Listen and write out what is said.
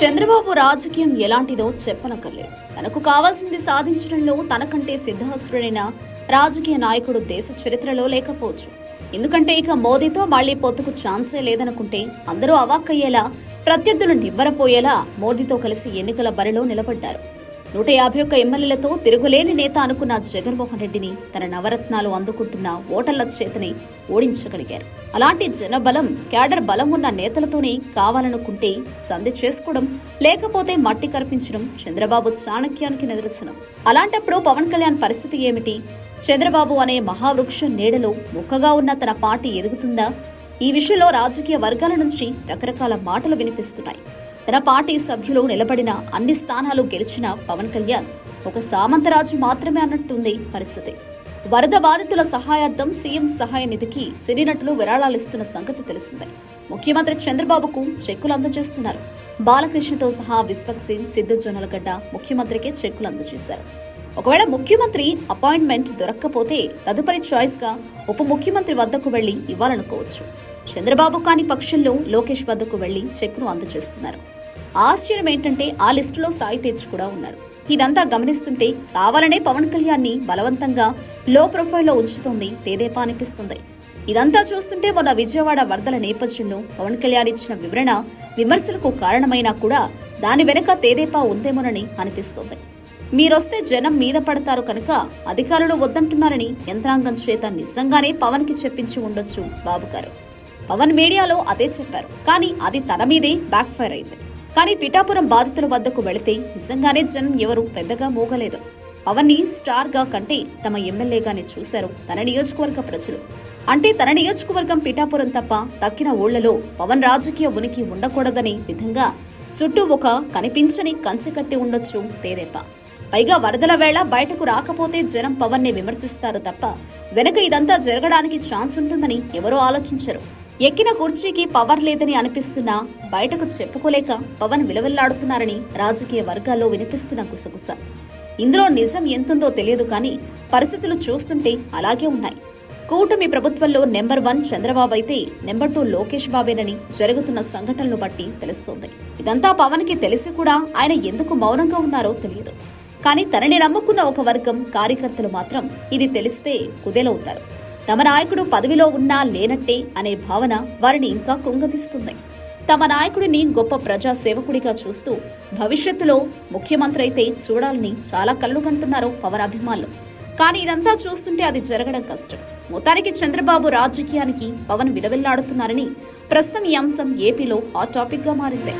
చంద్రబాబు రాజకీయం ఎలాంటిదో చెప్పనక్కర్లేదు. తనకు కావాల్సింది సాధించడంలో తనకంటే సిద్ధహస్తుడైన రాజకీయ నాయకుడు దేశ చరిత్రలో లేకపోవచ్చు. ఎందుకంటే ఇక మోదీతో మళ్ళీ పొత్తుకు ఛాన్సే లేదనుకుంటే అందరూ అవాక్కయ్యేలా ప్రత్యర్థులు నివ్వరపోయేలా మోదీతో కలిసి ఎన్నికల బరిలో నిలబడ్డారు. నూట యాభై ఒక్క ఎమ్మెల్యేలతో తిరుగులేని నేత అనుకున్న జగన్మోహన్ రెడ్డిని తన నవరత్నాలు అందుకుంటున్న ఓటర్ల చేతనే ఓడించగలిగారు. అలాంటి జనబలం క్యాడర్ బలం ఉన్న నేతలతోనే కావాలనుకుంటే సంధి చేసుకోవడం లేకపోతే మట్టి కర్పించడం చంద్రబాబు చాణక్యానికి నిదర్శనం. అలాంటప్పుడు పవన్ కళ్యాణ్ పరిస్థితి ఏమిటి? చంద్రబాబు అనే మహావృక్ష నీడలో ముక్కగా ఉన్న తన పార్టీ ఎదుగుతుందా? ఈ విషయంలో రాజకీయ వర్గాల నుంచి రకరకాల మాటలు వినిపిస్తున్నాయి. తన పార్టీ సభ్యులు నిలబడిన అన్ని స్థానాలు గెలిచిన పవన్ కళ్యాణ్ ఒక సామంతరాజు మాత్రమే అన్నట్టుంది పరిస్థితి. వరద బాధితుల సహాయార్థం సీఎం సహాయ నిధికి సినీ నటులు విరాళాలిస్తున్న సంగతి తెలిసిందే. ముఖ్యమంత్రి చంద్రబాబుకు చెక్కులు అందజేస్తున్నారు. బాలకృష్ణతో సహా విశ్వక్ సింగ్ సిద్ధు జొన్నలగడ్డ ముఖ్యమంత్రికి చెక్కులు అందజేశారు. ఒకవేళ ముఖ్యమంత్రి అపాయింట్మెంట్ దొరక్కపోతే తదుపరి చాయిస్గా ఉప ముఖ్యమంత్రి వద్దకు వెళ్ళి ఇవ్వాలనుకోవచ్చు. చంద్రబాబు కాని పక్షంలో లోకేష్ వద్దకు వెళ్ళి చెక్కును అందజేస్తున్నారు. ఆశ్చర్యం ఏంటంటే ఆ లిస్టులో సాయి తేజ్ కూడా ఉన్నారు. ఇదంతా గమనిస్తుంటే కావాలనే పవన్ కళ్యాణ్ని బలవంతంగా లో ప్రొఫైల్లో ఉంచుతోంది తేదేపా అనిపిస్తుంది. ఇదంతా చూస్తుంటే మొన్న విజయవాడ వరదల నేపథ్యంలో పవన్ కళ్యాణ్ ఇచ్చిన వివరణ విమర్శలకు కారణమైనా కూడా దాని వెనక తేదేపా ఉందేమోనని అనిపిస్తోంది. మీరొస్తే జనం మీద పడతారు కనుక అధికారులు వద్దంటున్నారని యంత్రాంగం చేత నిజంగానే పవన్కి చెప్పించి ఉండొచ్చు బాబు గారు పవన్ మీడియాలో అదే చెప్పారు. కానీ అది తన మీదే బ్యాక్ ఫైర్ అయింది. కానీ పిఠాపురం బాధితుల వద్దకు వెళితే నిజంగానే జనం ఎవరు పెద్దగా మోగలేదు. పవన్ని స్టార్గా కంటే తమ ఎమ్మెల్యేగానే చూశారు తన నియోజకవర్గ ప్రజలు. అంటే తన నియోజకవర్గం పిఠాపురం తప్ప తక్కిన ఊళ్ళలో పవన్ రాజకీయ ఉనికి ఉండకూడదనే విధంగా చుట్టూ ఒక కనిపించని కంచె కట్టి ఉండొచ్చు తేదేపా. పైగా వరదల వేళ బయటకు రాకపోతే జనం పవన్ని విమర్శిస్తారు తప్ప వెనక ఇదంతా జరగడానికి ఛాన్స్ ఉంటుందని ఎవరూ ఆలోచించరు. ఎక్కిన కుర్చీకి పవర్ లేదని అనిపిస్తున్నా బయటకు చెప్పుకోలేక పవన్ విలవిల్లాడుతున్నారని రాజకీయ వర్గాల్లో వినిపిస్తున్న గుసగుస. ఇందులో నిజం ఎంతుందో తెలియదు కానీ పరిస్థితులు చూస్తుంటే అలాగే ఉన్నాయి. కూటమి ప్రభుత్వంలో నెంబర్ వన్ చంద్రబాబు అయితే నెంబర్ టూ లోకేష్ బాబేనని జరుగుతున్న సంఘటనలు బట్టి తెలుస్తోంది. ఇదంతా పవన్కి తెలిసి కూడా ఆయన ఎందుకు మౌనంగా ఉన్నారో తెలియదు. కానీ తనని నమ్ముకున్న ఒక వర్గం కార్యకర్తలు మాత్రం ఇది తెలిస్తే కుదేలవుతారు. తమ నాయకుడు పదవిలో ఉన్నా లేనట్టే అనే భావన వారిని ఇంకా కృంగదీస్తుంది. తమ నాయకుడిని గొప్ప ప్రజా సేవకుడిగా చూస్తూ భవిష్యత్తులో ముఖ్యమంత్రి అయితే చూడాలని చాలా కళ్ళు కంటున్నారు పవన్ అభిమానులు. కానీ ఇదంతా చూస్తుంటే అది జరగడం కష్టం. మొత్తానికి చంద్రబాబు రాజకీయానికి పవన్ విలవిల్లాడుతున్నారని ప్రస్తుతం ఈ అంశం ఏపీలో హాట్ టాపిక్గా మారింది.